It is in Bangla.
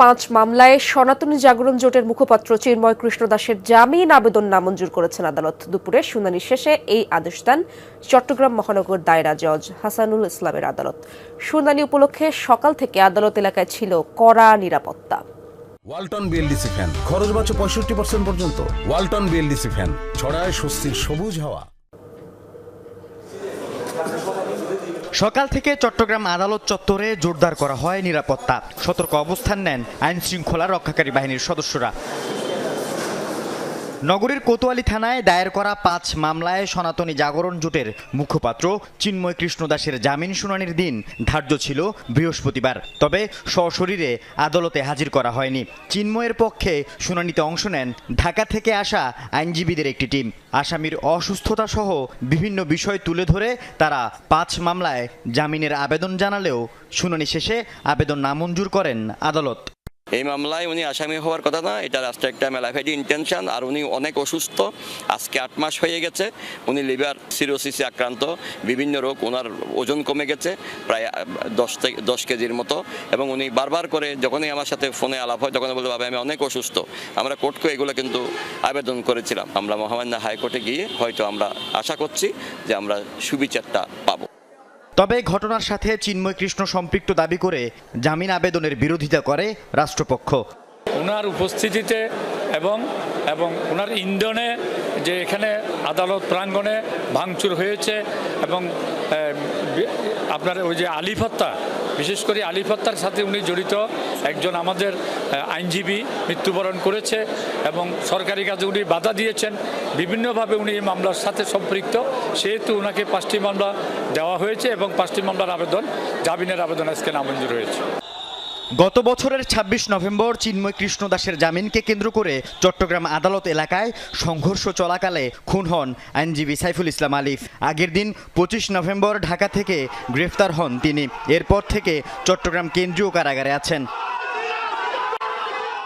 পাঁচ মামলায় সনাতনী জাগরণ জোটের মুখপাত্র চিন্ময় কৃষ্ণ দাসের জামিন আবেদন নামঞ্জুর করেছেন আদালত। দুপুরে শুনানি শেষে এই আদেশ দেন চট্টগ্রাম মহানগর দায়রা জজ হাসানুল ইসলামের আদালত। শুনানি উপলক্ষে সকাল থেকে আদালত এলাকায় ছিল কড়া নিরাপত্তা। Walton BLDC fan. খরচ বাঁচো পঁয়ষট্টি পার্সেন্ট পর্যন্ত। Walton BLDC fan. ছড়ায় স্বস্তির সবুজ হাওয়া। সকাল থেকে চট্টগ্রাম আদালত চত্বরে জোরদার করা হয় নিরাপত্তা। সতর্ক অবস্থান নেন আইন শৃঙ্খলা রক্ষাকারী বাহিনীর সদস্যরা। নগরীর কোতোয়ালি থানায় দায়ের করা পাঁচ মামলায় সনাতনী জাগরণ জোটের মুখপাত্র চিন্ময় কৃষ্ণ দাসের জামিন শুনানির দিন ধার্য ছিল বৃহস্পতিবার, তবে সশরীরে আদালতে হাজির করা হয়নি। চিন্ময়ের পক্ষে শুনানিতে অংশ নেন ঢাকা থেকে আসা আইনজীবীদের একটি টিম। আসামির অসুস্থতা সহ বিভিন্ন বিষয় তুলে ধরে তারা পাঁচ মামলায় জামিনের আবেদন জানালেও শুনানি শেষে আবেদন নামঞ্জুর করেন আদালত। এই মামলায় উনি আসামি হওয়ার কথা না, এটা রাষ্ট্রের একটা মেলাফেডি ইন্টেনশন আর উনি অনেক অসুস্থ, আজকে আট মাস হয়ে গেছে, উনি লিভার সিরোসিসে আক্রান্ত, বিভিন্ন রোগ ওনার ওজন কমে গেছে, প্রায় দশ থেকে, দশ কেজির মতো, এবং উনি বারবার করে যখনই আমার সাথে ফোনে আলাপ হয় তখন বলতে, বাবা, আমি অনেক অসুস্থ। আমরা কোর্টকে এগুলো কিন্তু আবেদন করেছিলাম। আমরা মহামান্য হাইকোর্টে গিয়ে হয়তো আমরা আশা করছি যে আমরা সুবিচারটা পাবো। তবে ঘটনার সাথে চিন্ময় কৃষ্ণ সম্পৃক্ত দাবি করে জামিন আবেদনের বিরোধিতা করে রাষ্ট্রপক্ষ। ওনার উপস্থিতিতে এবং এবং ওনার ইন্ধনে যে এখানে আদালত প্রাঙ্গণে ভাঙচুর হয়েছে এবং আপনার ওই যে আলিফ হত্যা, বিশেষ করে আলিফ হত্যার সাথে উনি জড়িত। একজন আমাদের আইনজীবী মৃত্যুবরণ করেছে এবং সরকারি কাজে উনি বাধা দিয়েছেন। বিভিন্নভাবে উনি এই মামলার সাথে সম্পৃক্ত। সেহেতু ওনাকে পাঁচটি মামলা দেওয়া হয়েছে এবং পাঁচটি মামলার আবেদন, জামিনের আবেদন আজকে নামঞ্জুর হয়েছে। গত বছরের ২৬ নভেম্বর চিন্ময় কৃষ্ণ দাসের জামিনকে কেন্দ্র করে চট্টগ্রাম আদালত এলাকায় সংঘর্ষ চলাকালে খুন হন আইনজীবী সাইফুল ইসলাম আলিফ। আগের দিন পঁচিশ নভেম্বর ঢাকা থেকে গ্রেফতার হন তিনি। এরপর থেকে চট্টগ্রাম কেন্দ্রীয় কারাগারে আছেন।